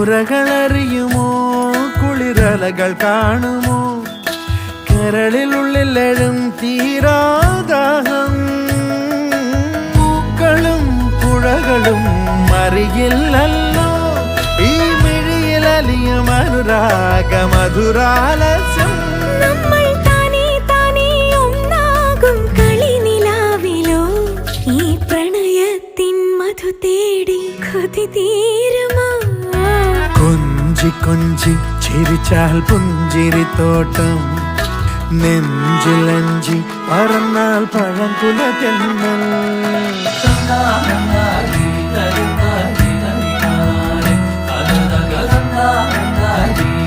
നുരകളറിയുമോ കുളിരലകൾ കാണുമോ? കരളിലുള്ളിലെഴും തീരാദാഹം. പൂക്കളും പുഴകളും മറിയില്ലല്ലോ. ഈ താനേ താനേ ഒന്നാകും ഈ പ്രണയത്തിൻ മധു തേടി കൊതി തീരുമോ? കൊഞ്ചി കൊഞ്ചി ചിരിച്ചാൽ പുഞ്ചിരി തോട്ടം. നെഞ്ചിലഞ്ചി പറന്നാൽ പഴം തെന്നൽ